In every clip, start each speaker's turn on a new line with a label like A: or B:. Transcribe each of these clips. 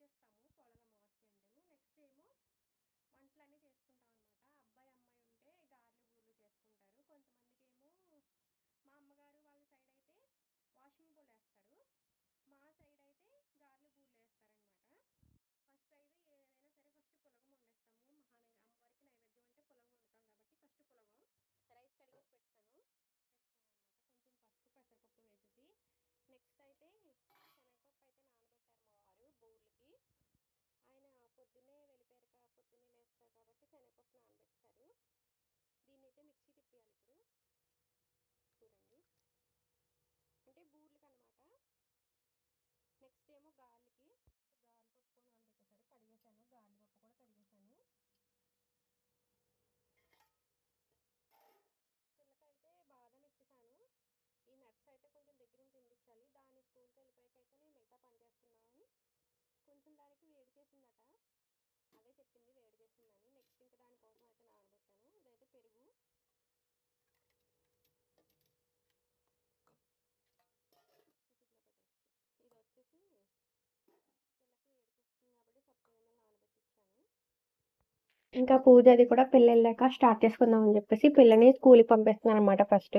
A: మార్చేస్తాము పొడగా మార్చేయండి నెక్స్ట్ ఏమో వంటలు అన్నీ చేసుకుంటాం పొద్దున్నే వెళ్ళిపోయారు కా పొద్దున్నే లేస్తారు కాబట్టి శనగపప్పు నానబెట్టారు దీన్ని అయితే మిక్సీ తిప్పియాలి ఇప్పుడు. చూడండి. అంటే బూర్లకి అనమాట నెక్స్ట్ ఏమో గాలికి గాలి పప్పు కూడా నానబెట్టేశారు. కడిగేశాను. గాలి పప్పు కూడా కడిగేశాను. పిల్లకైతే బాదం ఇచ్చేసాను. ఈ నట్స్ అయితే కొంచెం దగ్గర ఉండి తినిపించాలి. దాని స్కూల్కి వెళ్ళిపోయాక అయితే నేను మిగతా పని చేస్తున్నామని కొంచెం దానికి వేడి చేసిందట. అదే చెప్పింది వేడి చేసిందని. నెక్స్ట్ ఇంకా దానికోసం అయితే నానబెట్టాను. ఇదైతే పెరుగు. ఇట్లా పెట్టేసి ఇది వచ్చేసి పిల్లకి వేడి చేస్తుంది కాబట్టి సబ్జా నానబెట్టి ఇచ్చాను ఇంకా పూజ అది కూడా పిల్ల స్టార్ట్ చేసుకుందాం అని చెప్పేసి పిల్లని స్కూల్కి పంపిస్తున్నాను అనమాట ఫస్ట్.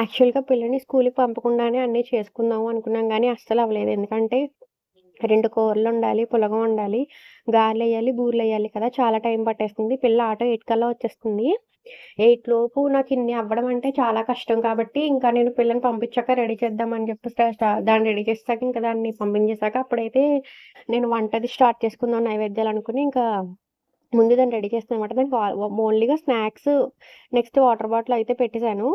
A: యాక్చువల్గా పిల్లని స్కూల్కి పంపకుండానే అన్నీ చేసుకుందాము అనుకున్నాం కానీ అస్సలు అవ్వలేదు. ఎందుకంటే రెండు కూరలు ఉండాలి పులగం ఉండాలి గారెలు వేయాలి బూరెలు వేయాలి కదా చాలా టైం పట్టేస్తుంది. పిల్ల ఆటో ఎయిట్ కల్లా వచ్చేస్తుంది. ఎయిట్ లోపు నాకు ఇన్ని అవ్వడం అంటే చాలా కష్టం కాబట్టి ఇంకా నేను పిల్లని పంపించాక రెడీ చేద్దామని చెప్పి దాన్ని రెడీ చేసాక ఇంకా దాన్ని పంపించేశాక అప్పుడైతే నేను వంటది స్టార్ట్ చేసుకుందాం నైవేద్యాలు అనుకుని ఇంకా ముందు దాన్ని రెడీ చేస్తాను అనమాట దానికి ఓన్లీగా స్నాక్స్ నెక్స్ట్ వాటర్ బాటిల్ అయితే పెట్టేశాను.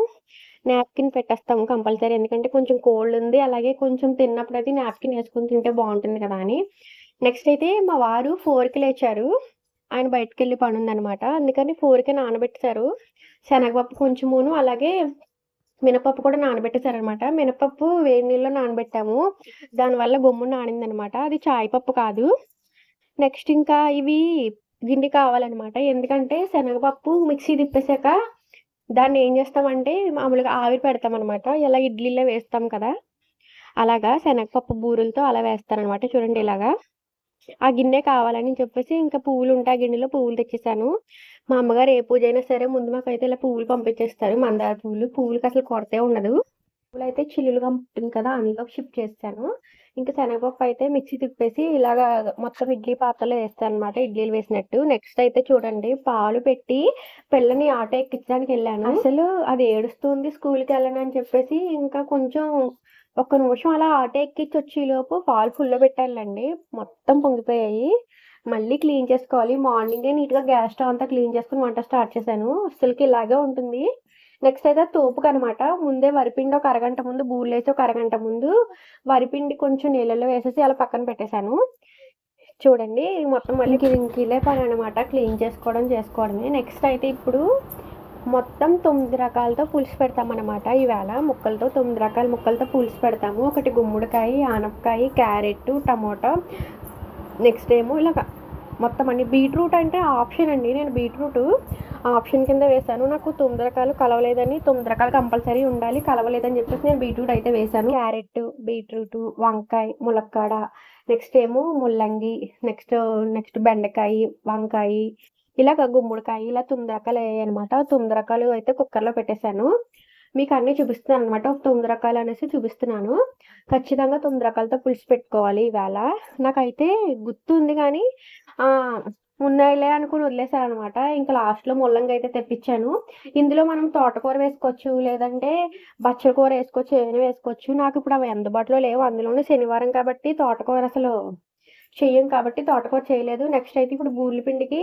A: నాప్కిన్ పెట్టేస్తాము కంపల్సరీ. ఎందుకంటే కొంచెం కోల్డ్ ఉంది. అలాగే కొంచెం తిన్నప్పుడు అయితే నాప్కిన్ వేసుకుని తింటే బాగుంటుంది కదా అని. నెక్స్ట్ అయితే మా వారు ఫోర్కి లేచారు. ఆయన బయటకు వెళ్ళి పని ఉందనమాట అందుకని ఫోర్కి నానబెట్టేశారు శనగపప్పు కొంచెమును అలాగే మినపప్పు కూడా నానబెట్టేశారనమాట మినపప్పు వేడి నీళ్ళలో నానబెట్టాము. దానివల్ల గమ్ము నానిందనమాట అది చాయ్ పప్పు కాదు. నెక్స్ట్ ఇంకా ఇవి గిండి కావాలన్నమాట. ఎందుకంటే శనగపప్పు మిక్సీ తిప్పేశాక దాన్ని ఏం చేస్తామంటే మామూలుగా ఆవిరి పెడతామన్నమాట. ఇలా ఇడ్లీలో వేస్తాం కదా. అలాగా శనగపప్పు బూరెలతో అలా వేస్తారనమాట చూడండి ఇలాగా. ఆ గిన్నె కావాలని చెప్పేసి ఇంకా పువ్వులు ఉంటాయి ఆ గిన్నెలో పువ్వులు తెచ్చేసాను. మా అమ్మగారు ఏ పూజ అయినా సరే ముందు మాకైతే ఇలా పువ్వులు పంపించేస్తారు మందార పువ్వులు. పువ్వులకి అసలు కొరతే ఉండదు. పువ్వులు అయితే చిల్లులుగా ఉంటుంది కదా అందులో షిఫ్ట్ చేస్తాను ఇంకా శనగపప్పు అయితే మిక్సీ తిప్పేసి ఇలాగా మొత్తం ఇడ్లీ పాత్రలో వేస్తాను అనమాట ఇడ్లీలు వేసినట్టు. నెక్స్ట్ అయితే చూడండి పాలు పెట్టి పిల్లని ఆటో ఎక్కించడానికి వెళ్ళాను. అసలు అది ఏడుస్తుంది స్కూల్కి వెళ్ళను అని చెప్పేసి ఇంకా కొంచెం ఒక్క నిమిషం అలా ఆటో ఎక్కించి వచ్చేలోపు పాలు ఫుల్లో పెట్టాలండి మొత్తం పొంగిపోయాయి. మళ్ళీ క్లీన్ చేసుకోవాలి. మార్నింగే నీట్గా గ్యాస్ స్టవ్ అంతా క్లీన్ చేసుకుని వంట స్టార్ట్ చేశాను. అసలుకి ఇలాగే ఉంటుంది. నెక్స్ట్ అయితే తోపుకు అనమాట ముందే వరిపిండి ఒక అరగంట ముందు బూర్లు ఒక అరగంట ముందు వరిపిండి కొంచెం నీళ్ళలో వేసేసి అలా పక్కన పెట్టేశాను. చూడండి మొత్తం మళ్ళీ కిలే పని అనమాట క్లీన్ చేసుకోవడం చేసుకోవడమే. నెక్స్ట్ అయితే ఇప్పుడు మొత్తం తొమ్మిది రకాలతో పులుసు పెడతామన్నమాట ఈవేళ ముక్కలతో తొమ్మిది రకాల ముక్కలతో పులుసు పెడతాము. ఒకటి గుమ్మడికాయ ఆనపకాయ క్యారెట్ టమోటా. నెక్స్ట్ ఏమో ఇలాగ మొత్తం అన్ని. బీట్రూట్ అంటే ఆప్షన్ అండి. నేను బీట్రూట్ ఆప్షన్ కింద వేసాను నాకు తొమ్మిది రకాలు కలవలేదని తొమ్మిది రకాలు కంపల్సరీ ఉండాలి కలవలేదని చెప్పేసి నేను బీట్రూట్ అయితే వేసాను క్యారెట్ బీట్రూట్ వంకాయ ములక్కాడ నెక్స్ట్ ఏమో ముల్లంగి నెక్స్ట్ నెక్స్ట్ బెండకాయ వంకాయ ఇలాగ గుమ్మడికాయ ఇలా తొమ్మిది రకాలు అయ్యాయి అనమాట తొమ్మిది రకాలు అయితే కుక్కర్లో పెట్టేశాను. మీకు అన్నీ చూపిస్తున్నాను అనమాట ఒక తొమ్మిది రకాలు అనేసి చూపిస్తున్నాను. ఖచ్చితంగా తొమ్మిది రకాలతో పులుసు పెట్టుకోవాలి ఇవాళ నాకైతే గుర్తుంది కానీ ఉన్నాయిలే అనుకుని వదిలేసాను అనమాట ఇంకా లాస్ట్లో ముల్లంగా అయితే తెప్పించాను. ఇందులో మనం తోటకూర వేసుకోవచ్చు లేదంటే బచ్చల కూర వేసుకోవచ్చు ఏమైనా వేసుకోవచ్చు. నాకు ఇప్పుడు అవి అందుబాటులో లేవు. అందులోనే శనివారం కాబట్టి తోటకూర అసలు చెయ్యం కాబట్టి తోటకూర చేయలేదు. నెక్స్ట్ అయితే ఇప్పుడు బూర్ల పిండికి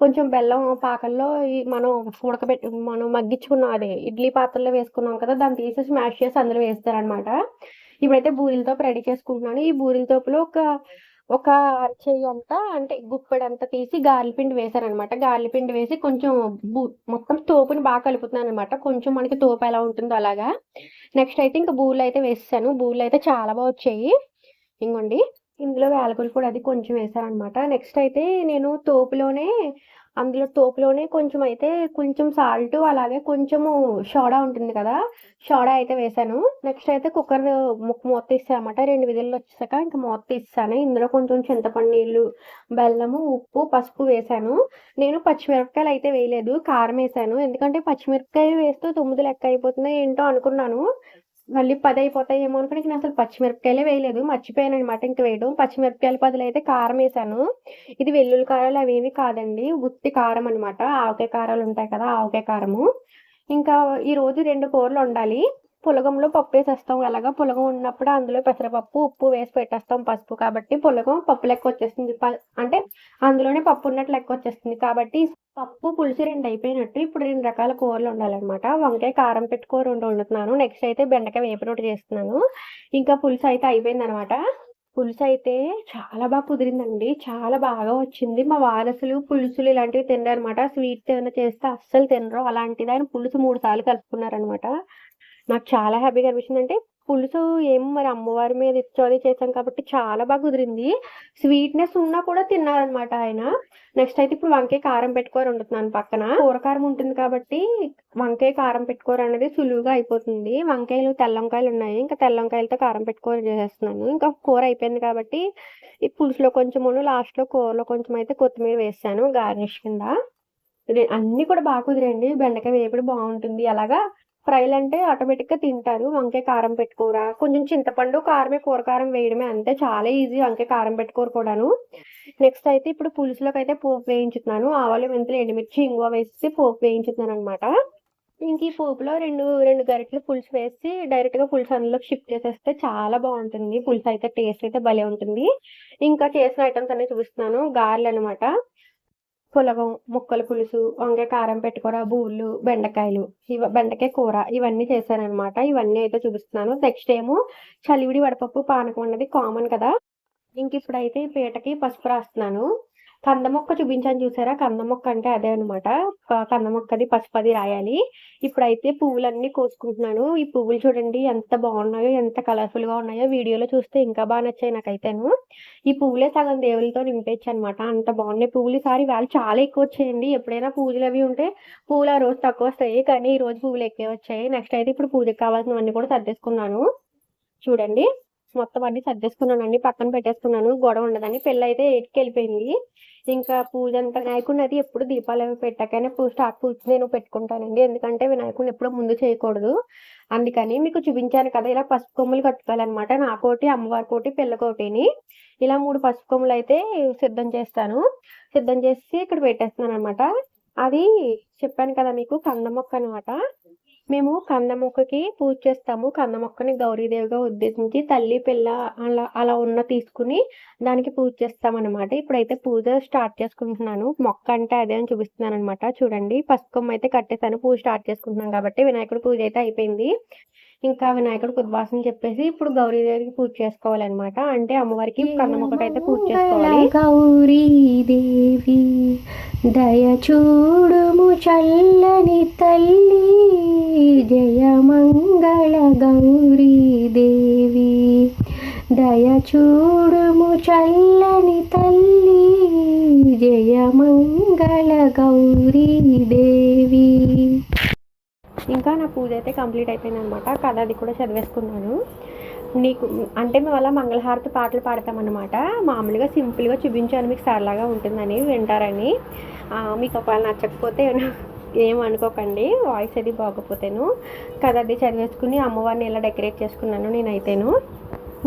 A: కొంచెం బెల్లం పాకల్లో మనం ఉడకబెట్టి మనం మగ్గించుకున్నాం అదే ఇడ్లీ పాత్రలో వేసుకున్నాం కదా దాన్ని తీసేసి మ్యాష్ చేసి అందులో వేస్తారనమాట. ఇప్పుడైతే బూరెలతో రెడీ చేసుకుంటున్నాను. ఈ బూరిల తోపులో ఒక ఒక చెయ్యి అంతా అంటే గుప్పెడంతా తీసి గార్లిపిండి వేసారనమాట గార్లిపిండి వేసి కొంచెం బూ మొత్తం తోపుని బాగా కలుపుతున్నాను అనమాట కొంచెం మనకి తోపు ఎలా ఉంటుందో అలాగా. నెక్స్ట్ అయితే ఇంకా బూరెలు అయితే వేసాను బూరెలు అయితే చాలా బాగా వచ్చాయి. ఇంకోండి ఇందులో వేలగొలు కూడా అది కొంచెం వేసారనమాట నెక్స్ట్ అయితే నేను తోపులోనే అందులో తోపులోనే కొంచెం అయితే కొంచెం సాల్ట్ అలాగే కొంచెము సోడా ఉంటుంది కదా సోడా అయితే వేసాను. నెక్స్ట్ అయితే కుక్కర్ ముక్క మూత తీసామన్నమాట రెండు విధుల్లో వచ్చేసాక ఇంకా మూత తీసాను ఇందులో కొంచెం చింతపండు నీళ్ళు బెల్లము ఉప్పు పసుపు వేసాను. నేను పచ్చిమిరపకాయలు అయితే వేయలేదు కారం వేసాను. ఎందుకంటే పచ్చిమిరపకాయలు వేస్తూ తొమ్మిది లెక్క అయిపోతుంది ఏంటో అనుకున్నాను. మళ్ళీ పది అయిపోతాయేమో అనుకుని నేను అసలు పచ్చిమిరపకాయలే వేయలేదు. మర్చిపోయాను అనమాట ఇంక వేయడం. పచ్చిమిరపకాయల బదులు అయితే కారం వేసాను. ఇది వెల్లుల్లి కారాలు అవేవి కాదండి. ఉత్తి కారం అనమాట ఆవకాయ కారాలు ఉంటాయి కదా ఆవకాయ కారము. ఇంకా ఈరోజు రెండు కూరలు ఉండాలి పులగంలో పప్పు వేసేస్తాం. అలాగా పులగం ఉన్నప్పుడు అందులో పెసరపప్పు ఉప్పు వేసి పెట్టేస్తాం పసుపు. కాబట్టి పులగం పప్పు లెక్క వచ్చేస్తుంది. ప- అంటే అందులోనే పప్పు ఉన్నట్టు లెక్క వచ్చేస్తుంది. కాబట్టి పప్పు పులుసు రెండు అయిపోయినట్టు ఇప్పుడు రెండు రకాల కూరలు ఉండాలన్నమాట. వంకాయ కారం పెట్టుకో రెండు వండుతున్నాను. నెక్స్ట్ అయితే బెండకాయ వేపు చేస్తున్నాను. ఇంకా పులుసు అయితే అయిపోయింది అనమాట పులుసు అయితే చాలా బాగా కుదిరిందండి. చాలా బాగా వచ్చింది. మా వారు అసలు పులుసులు ఇలాంటివి తినరనమాట స్వీట్స్ ఏమైనా చేస్తే అస్సలు తినరు. అలాంటిది ఆయన పులుసు మూడు సార్లు కలుపుకున్నారనమాట నాకు చాలా హ్యాపీగా అనిపించింది. అంటే పులుసు ఏం మరి అమ్మవారి మీద ఇచ్చోది చేశాం కాబట్టి చాలా బాగా కుదిరింది. స్వీట్నెస్ ఉన్నా కూడా తిన్నారనమాట ఆయన. నెక్స్ట్ అయితే ఇప్పుడు వంకాయ కారం పెట్టుకోరు వండుతున్నాను పక్కన. కూరకారం ఉంటుంది కాబట్టి వంకాయ కారం పెట్టుకోరు అనేది సులువుగా అయిపోతుంది. వంకాయలు తెల్ల వంకాయలు ఉన్నాయి. ఇంకా తెల్ల వంకాయలతో కారం పెట్టుకోరు చేసేస్తున్నాను. ఇంకా కూర అయిపోయింది కాబట్టి ఈ పులుసులో కొంచెం లాస్ట్లో కూరలో కొంచెం అయితే కొత్తిమీర వేసాను గార్నిష్ కింద. అన్నీ కూడా బాగా కుదిరండి బెండకాయ వేపుడు బాగుంటుంది. అలాగా ఫ్రైలు అంటే ఆటోమేటిక్గా తింటారు. వంకాయ కారం పెట్టుకోరా. కొంచెం చింతపండు కారమే కూర కారం వేయడమే అంతే. చాలా ఈజీ వంకాయ కారం పెట్టుకోరు కూడాను. నెక్స్ట్ అయితే ఇప్పుడు పులుసులోకి అయితే పోపు వేయించుతున్నాను. ఆవాలు మెంతులు ఎండుమిర్చి ఇంగువ వేసి పోపు వేయించుతున్నాను అనమాట ఇంక ఈ పోపులో రెండు రెండు గరిటెలు పులుసు వేసి డైరెక్ట్గా పులుసు అందులోకి షిఫ్ట్ చేసేస్తే చాలా బాగుంటుంది. పులుసు అయితే టేస్ట్ అయితే భలే ఉంటుంది. ఇంకా చేసిన ఐటమ్స్ అన్ని చూపిస్తున్నాను. గారెలు అనమాట పులగం ముక్కల పులుసు వంకాయ కారం పెట్టుకోర బూళ్ళు బెండకాయలు ఇవ బెండకాయ కూర ఇవన్నీ చేశానమాట ఇవన్నీ అయితే చూపిస్తున్నాను. నెక్స్ట్ ఏమో చలివిడి వడపప్పు పానకం అన్నది కామన్ కదా. ఇంక ఇప్పుడైతే ఈ పీటకి పసుపు రాస్తున్నాను. కంద మొక్క చూపించాను చూసారా? కంద మొక్క అంటే అదే అనమాట కంద మొక్కది పసుపు రాయాలి. ఇప్పుడైతే పువ్వులన్నీ కోసుకుంటున్నాను. ఈ పువ్వులు చూడండి ఎంత బాగున్నాయో ఎంత కలర్ఫుల్గా ఉన్నాయో వీడియోలో చూస్తే ఇంకా బాగా నచ్చాయి నాకైతేను. ఈ పువ్వులే సగం దేవులతో నింపేచ్చు అనమాట అంత బాగున్నాయి పువ్వులు. ఈసారి వాళ్ళు చాలా ఎక్కువ వచ్చాయండి. ఎప్పుడైనా పూజలు అవి ఉంటే పువ్వులు ఆ రోజు తక్కువ వస్తాయి. కానీ ఈ రోజు పువ్వులు ఎక్కువ వచ్చాయి. నెక్స్ట్ అయితే ఇప్పుడు పూజకి కావాల్సినవన్నీ కూడా సర్దేసుకున్నాను. చూడండి. మొత్తం అన్ని సర్దేసుకున్నానండి. పక్కన పెట్టేసుకున్నాను. గొడవ ఉండదని పెళ్ళి అయితే ఎయిట్కి వెళ్ళిపోయింది. ఇంకా పూజ అంతా వినాయకుడిని అది ఎప్పుడు దీపాలు అవి పెట్టాకనే స్టార్ట్ పూజ నేను పెట్టుకుంటానండి. ఎందుకంటే వినాయకుడిని ఎప్పుడు ముందు చేయకూడదు. అందుకని మీకు చూపించాను కదా ఇలా పసుపు కొమ్ములు కట్టుకోవాలన్నమాట. నాకోటి అమ్మవారి కోటి పిల్లకోటిని ఇలా మూడు పసుపు కొమ్ములు అయితే సిద్ధం చేస్తాను. సిద్ధం చేసి ఇక్కడ పెట్టేస్తున్నాను అనమాట అది చెప్పాను కదా మీకు కంద మొక్క అనమాట మేము కంద మొక్కకి పూజ చేస్తాము. కంద మొక్కని గౌరీదేవిగా ఉద్దేశించి తల్లి పిల్ల అలా అలా ఉన్న తీసుకుని దానికి పూజ చేస్తామన్నమాట. ఇప్పుడైతే పూజ స్టార్ట్ చేసుకుంటున్నాను. మొక్క అంటే అదే అని చూపిస్తున్నాను అనమాట చూడండి పసుకొమ్మ అయితే కట్టేసాను పూజ స్టార్ట్ చేసుకుంటున్నాను కాబట్టి వినాయకుడి పూజ అయితే అయిపోయింది. ఇంకా వినాయకుడికి ఉద్వాసం చెప్పేసి ఇప్పుడు గౌరీదేవికి పూజ చేసుకోవాలన్నమాట. అంటే అమ్మవారికి కంద అయితే పూజ చేసుకోవాలి.
B: గౌరీదేవి దయ చూడుము చల్లని తల్లి జయ మంగళ గౌరీదేవి దయ చూడుము చల్లని తల్లి జయ మంగళ గౌరీదేవి
A: ఇంకా నా పూజ అయితే కంప్లీట్ అయిపోయింది అనమాట కథ అది కూడా చదివేసుకున్నాను. నీకు అంటే మేము అలా మంగళహారతి పాటలు పాడతామన్నమాట. మామూలుగా సింపుల్గా చూపించాను మీకు సరళగా ఉంటుందని వింటారని. మీకు ఒకవేళ నచ్చకపోతే ఏం అనుకోకండి వాయిస్ అది బాగపోతేను కథ అది చదివేసుకుని అమ్మవారిని ఇలా డెకరేట్ చేసుకున్నాను నేనైతేను.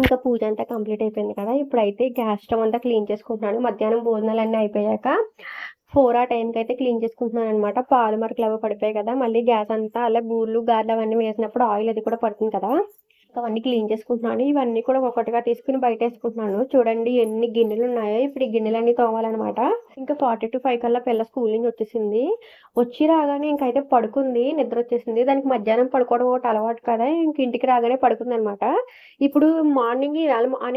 A: ఇంకా పూజ అంతా కంప్లీట్ అయిపోయింది కదా. ఇప్పుడైతే గ్యాస్ స్టవ్ అంతా క్లీన్ చేసుకుంటున్నాను. మధ్యాహ్నం భోజనాలు అన్నీ అయిపోయాక ఫోర్ ఆ టైంకి అయితే క్లీన్ చేసుకుంటున్నాను అనమాట పాలు మరకలు అవి పడిపోయాయి కదా మళ్ళీ గ్యాస్ అంతా అలా బూర్లు గార్లు అవన్నీ వేసినప్పుడు ఆయిల్ అది కూడా పడుతుంది కదా. అవన్నీ క్లీన్ చేసుకుంటున్నాను. ఇవన్నీ కూడా ఒక్కొక్కటిగా తీసుకుని బయట వేసుకుంటున్నాను చూడండి ఎన్ని గిన్నెలు ఉన్నాయో ఇప్పుడు ఈ గిన్నెలన్నీ తోమాలన్నమాట. ఇంకా ఫార్టీ టు ఫైవ్ కల్లా పిల్ల స్కూల్ నుంచి వచ్చేసింది. వచ్చి రాగానే ఇంకైతే పడుకుంది. నిద్ర వచ్చేసింది. దానికి మధ్యాహ్నం పడుకోవడం ఒకటి అలవాటు కదా. ఇంక ఇంటికి రాగానే పడుకుంది అనమాట ఇప్పుడు మార్నింగ్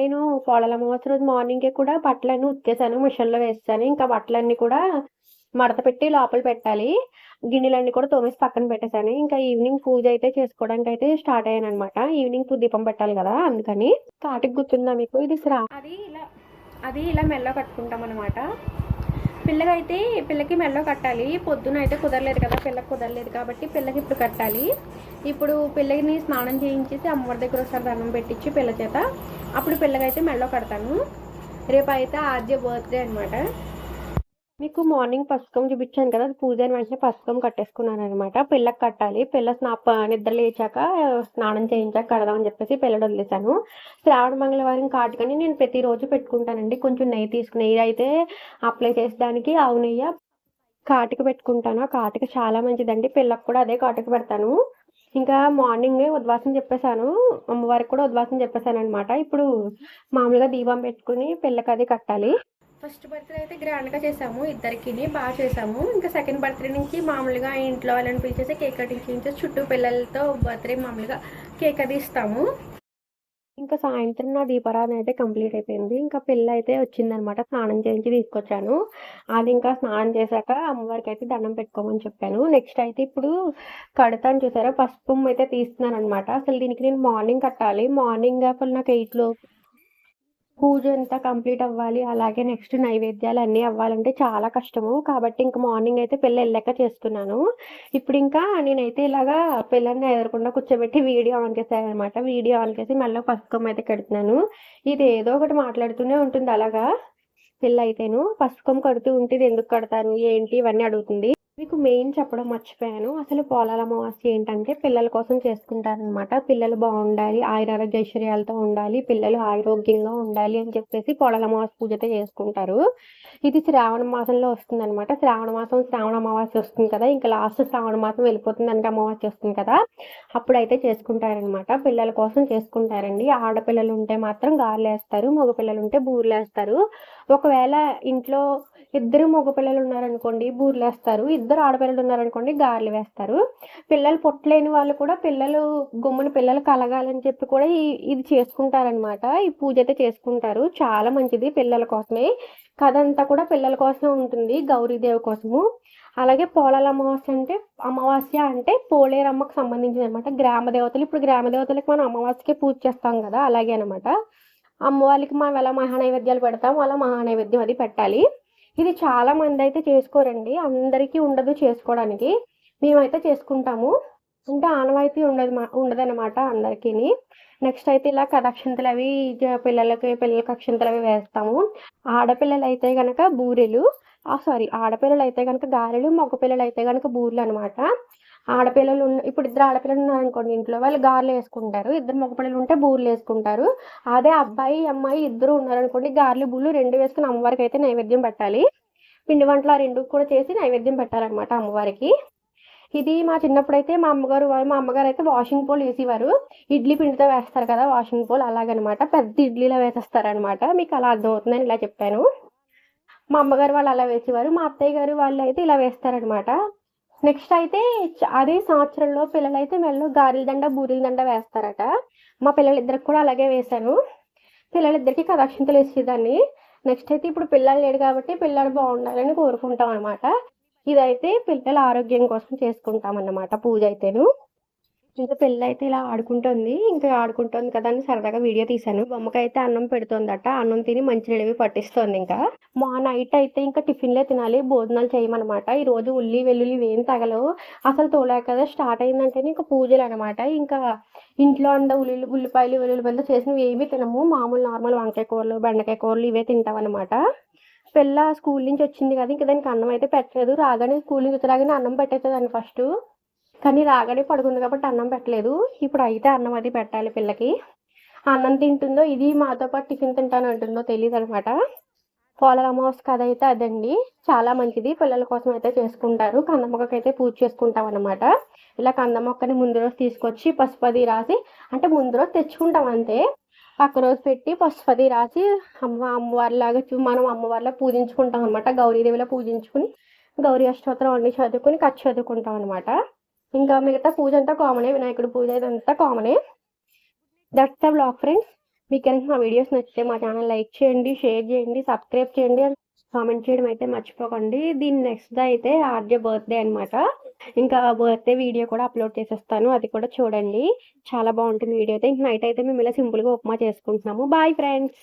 A: నేను పోలాల అమావాస్య రోజు మార్నింగే కూడా బట్టలన్నీ ఉతికేసాను మిషన్లో వేస్తాను ఇంకా బట్టలన్నీ కూడా మడత పెట్టి లోపల పెట్టాలి. గిన్నెలన్నీ కూడా తోమేసి పక్కన పెట్టేశాను. ఇంకా ఈవినింగ్ పూజ అయితే చేసుకోవడానికి అయితే స్టార్ట్ అయ్యాను అనమాట ఈవినింగ్ పూజ దీపం పెట్టాలి కదా అందుకని. తాటికి గుర్తుందా మీకు? ఇది శ్రా అది ఇలా అది ఇలా మెల్లో కట్టుకుంటాం అనమాట పిల్లకైతే పిల్లకి మెల్లో కట్టాలి. పొద్దున అయితే కుదరలేదు కదా పిల్లకి కుదరలేదు కాబట్టి పిల్లకి ఇప్పుడు కట్టాలి. ఇప్పుడు పిల్లకి స్నానం చేయించేసి అమ్మవారి దగ్గర ఒకసారి దండం పెట్టించి పిల్ల చేత అప్పుడు పిల్లకైతే మెల్లో కడతాను. రేపు అయితే ఆద్య బర్త్డే అనమాట మీకు మార్నింగ్ పసుకం చూపించాను కదా అది పూజ అయిన వెంటనే పసుకం కట్టేసుకున్నాను అనమాట పిల్లకి కట్టాలి. పిల్ల స్నా నిద్ర లేచాక స్నానం చేయించాక కడదామని చెప్పేసి పిల్లడు వదిలేశాను. శ్రావణ మంగళవారం కాటుకని నేను ప్రతిరోజు పెట్టుకుంటానండి. కొంచెం నెయ్యి తీసుకుని నెయ్యి అయితే అప్లై చేసేదానికి ఆవు నెయ్యి కాటుక పెట్టుకుంటాను. ఆ కాటుక చాలా మంచిదండి. పిల్లకు కూడా అదే కాటుక పెడతాను. ఇంకా మార్నింగ్ ఉద్వాసం చెప్పేసాను అమ్మవారికి కూడా ఉద్వాసం చెప్పేసాను అనమాట ఇప్పుడు మామూలుగా దీపం పెట్టుకుని పిల్లకి అది కట్టాలి. ఫస్ట్ బర్త్డే అయితే గ్రాండ్గా చేసాము ఇద్దరికి బాగా చేసాము. ఇంకా సెకండ్ బర్త్డే నుంచి మామూలుగా ఇంట్లో వాళ్ళని పిలిచేసి కేక్ కటింగ్ చేయించేసి చుట్టూ పిల్లలతో బర్త్డే మామూలుగా కేక్ అది ఇస్తాము. ఇంకా సాయంత్రం నా దీపారాధన అయితే కంప్లీట్ అయిపోయింది. ఇంకా పిల్ల అయితే వచ్చిందనమాట స్నానం చేయించి తీసుకొచ్చాను. అది ఇంకా స్నానం చేశాక అమ్మవారికి అయితే దండం పెట్టుకోమని చెప్పాను. నెక్స్ట్ అయితే ఇప్పుడు కడతాను చూసారా పసుపు అయితే తీస్తున్నాను అనమాట అసలు దీనికి నేను మార్నింగ్ కట్టాలి. మార్నింగ్ అప్పుడు నాకు ఎయిట్లో పూజ అంతా కంప్లీట్ అవ్వాలి అలాగే నెక్స్ట్ నైవేద్యాలు అన్నీ అవ్వాలంటే చాలా కష్టము. కాబట్టి ఇంకా మార్నింగ్ అయితే పిల్ల వెళ్ళాక చేస్తున్నాను. ఇప్పుడు ఇంకా నేనైతే ఇలాగా పిల్లల్ని ఎదురకుండా కూర్చోబెట్టి వీడియో ఆన్ చేశాను అనమాట వీడియో ఆన్ చేసి మళ్ళీ పసుకం అయితే కడుతున్నాను. ఇది ఏదో ఒకటి మాట్లాడుతూనే ఉంటుంది అలాగా. పిల్ల అయితేను పసుకం కడుతూ ఉంటే ఇది ఎందుకు కడతారు ఏంటి? ఇవన్నీ అడుగుతుంది. మీకు మెయిన్ చెప్పడం మర్చిపోయాను. అసలు పోలాల అమావాస్య ఏంటంటే పిల్లల కోసం చేసుకుంటారనమాట పిల్లలు బాగుండాలి ఆయుర ఐశ్వర్యాలతో ఉండాలి పిల్లలు ఆరోగ్యంగా ఉండాలి అని చెప్పేసి పోలాల అమావాస్య పూజతో చేసుకుంటారు. ఇది శ్రావణ మాసంలో వస్తుంది అనమాట శ్రావణ మాసం శ్రావణ అమావాస్య వస్తుంది కదా ఇంకా లాస్ట్ శ్రావణ మాసం వెళ్ళిపోతుంది అంటే అమావాస్య వస్తుంది కదా అప్పుడైతే చేసుకుంటారనమాట పిల్లల కోసం చేసుకుంటారండి. ఆడపిల్లలు ఉంటే మాత్రం గాలి వేస్తారు మగపిల్లలు ఉంటే బూరెలు వేస్తారు ఒకవేళ ఇంట్లో ఇద్దరు మగపిల్లలు ఉన్నారనుకోండి బూరెలు వేస్తారు ఇద్దరు ఆడపిల్లలు ఉన్నారనుకోండి గారెలు వేస్తారు. పిల్లలు పుట్టలేని వాళ్ళు కూడా పిల్లలు గుమ్మని పిల్లలు కలగాలని చెప్పి కూడా ఈ ఇది చేసుకుంటారనమాట ఈ పూజ అయితే చేసుకుంటారు. చాలా మంచిది పిల్లల కోసమే. కథ అంతా కూడా పిల్లల కోసమే ఉంటుంది గౌరీదేవి కోసము. అలాగే పోలాల అమావాస్య అంటే అమావాస్య అంటే పోలేరమ్మకు సంబంధించింది అనమాట గ్రామ దేవతలు ఇప్పుడు గ్రామ దేవతలకు మనం అమావాస్యకే పూజ చేస్తాం కదా అలాగే అనమాట అమ్మవారికి మనం ఎలా మహానైవేద్యాలు పెడతాం. అలా మహానైవేద్యం అది పెట్టాలి. ఇది చాలా మంది అయితే చేసుకోరండి. అందరికీ ఉండదు చేసుకోవడానికి. మేమైతే చేసుకుంటాము. అంటే ఆనవాయితీ ఉండదు ఉండదన్నమాట అందరికీ నెక్స్ట్ అయితే ఇలా కదక్షింతలు అవి పిల్లలకి పిల్లలకి అక్షంతలు అవి వేస్తాము. ఆడపిల్లలు అయితే కనుక బూరెలు సారీ ఆడపిల్లలు అయితే కనుక గారెలు మగ పిల్లలు అయితే కనుక బూరెలు అనమాట ఆడపిల్లలు ఉన్న ఇప్పుడు ఇద్దరు ఆడపిల్లలు ఉన్నారనుకోండి ఇంట్లో వాళ్ళు గార్లు వేసుకుంటారు ఇద్దరు మగపిల్లలు ఉంటే బూరెలు వేసుకుంటారు. అదే అబ్బాయి అమ్మాయి ఇద్దరు ఉన్నారనుకోండి గార్లు బూర్లు రెండు వేసుకుని అమ్మవారికి అయితే నైవేద్యం పెట్టాలి. పిండి వంటలు ఆ రెండు కూడా చేసి నైవేద్యం పెట్టాలన్నమాట అమ్మవారికి. ఇది మా చిన్నప్పుడు అయితే మా అమ్మగారు వారు మా అమ్మగారు అయితే వాషింగ్ పోల్ వేసేవారు. ఇడ్లీ పిండితో వేస్తారు కదా వాషింగ్ పోల్ అలాగనమాట. పెద్ద ఇడ్లీలో వేసేస్తారనమాట మీకు అలా అర్థమవుతుందని ఇలా చెప్పాను. మా అమ్మగారు వాళ్ళు అలా వేసేవారు. మా అత్తయ్య గారు వాళ్ళు అయితే ఇలా వేస్తారనమాట నెక్స్ట్ అయితే అదే సంవత్సరంలో పిల్లలైతే మెల్లో గారెల దండ బూరెల దండ వేస్తారట. మా పిల్లలిద్దరికి కూడా అలాగే వేశాను. పిల్లలిద్దరికి కదాక్షింతలు వేసేదాన్ని. నెక్స్ట్ అయితే ఇప్పుడు పిల్లలు లేడు కాబట్టి పిల్లలు బాగుండాలని కోరుకుంటాం అనమాట ఇదైతే పిల్లల ఆరోగ్యం కోసం చేసుకుంటాం అన్నమాట పూజ అయితేను. ఇంకా పిల్ల అయితే ఇలా ఆడుకుంటుంది. ఇంకా ఆడుకుంటుంది కదా అని సరదాగా వీడియో తీశాను. బొమ్మకైతే అన్నం పెడుతుందట. అన్నం తిని మంచినీళ్ళవి పట్టిస్తుంది ఇంకా. మా నైట్ అయితే ఇంకా టిఫిన్లే తినాలి భోజనాలు చేయమన్నమాట. ఈ రోజు ఉల్లి వెల్లుల్లి ఏం తగలవు. అసలు తోలాక కదా స్టార్ట్ అయిందంటేనే ఇంకా పూజలు అనమాట ఇంకా ఇంట్లో అంతా ఉల్లి ఉల్లిపాయలు వెల్లుల్లిపాయలు చేసినవి ఏమీ తినము. మామూలు నార్మల్ వంకాయ కూరలు బెండకాయ కూరలు ఇవే తింటాం అనమాట పిల్ల స్కూల్ నుంచి వచ్చింది కదా ఇంకా దానికి అన్నం అయితే పెట్టలేదు. రాగానే స్కూల్ నుంచి వచ్చేలాగానే అన్నం పెట్టేసేదాన్ని ఫస్ట్. కానీ రాగానే పడుకుంది కాబట్టి అన్నం పెట్టలేదు. ఇప్పుడు అయితే అన్నం అది పెట్టాలి పిల్లకి. అన్నం తింటుందో ఇది మాతో పాటు టిఫిన్ తింటాను అంటుందో తెలియదు అనమాట పోలల అమావాస్య కథ అయితే అదండి. చాలా మంచిది. పిల్లల కోసం అయితే చేసుకుంటారు. కంద మొక్కకి అయితే పూజ చేసుకుంటాం అనమాట ఇలా కంద మొక్కని ముందు రోజు తీసుకొచ్చి పసుపది రాసి అంటే ముందు రోజు తెచ్చుకుంటాం అంతే. పక్క రోజు పెట్టి పసుపది రాసి అమ్మ అమ్మవారిలాగా చూ మనం అమ్మవారిలా పూజించుకుంటాం అనమాట గౌరీదేవిలా పూజించుకుని గౌరీ అష్టోత్తరం అన్ని చదువుకుని ఖర్చు చదువుకుంటాం అనమాట ఇంకా మిగతా పూజ అంతా కామనే వినాయకుడి పూజ ఇదంతా కామనే దట్స్ ద బ్లాగ్ ఫ్రెండ్స్ మీకు కనుక మా వీడియోస్ నచ్చితే మా ఛానల్ లైక్ చేయండి షేర్ చేయండి సబ్స్క్రైబ్ చేయండి కామెంట్ చేయడం అయితే మర్చిపోకండి. దీని నెక్స్ట్ అయితే ఆర్జే బర్త్డే అన్నమాట. ఇంకా బర్త్డే వీడియో కూడా అప్లోడ్ చేసేస్తాను. అది కూడా చూడండి. చాలా బాగుంటుంది వీడియో అయితే. నైట్ అయితే మేము ఇలా సింపుల్గా ఉప్మా చేసుకుంటున్నాము. Bye friends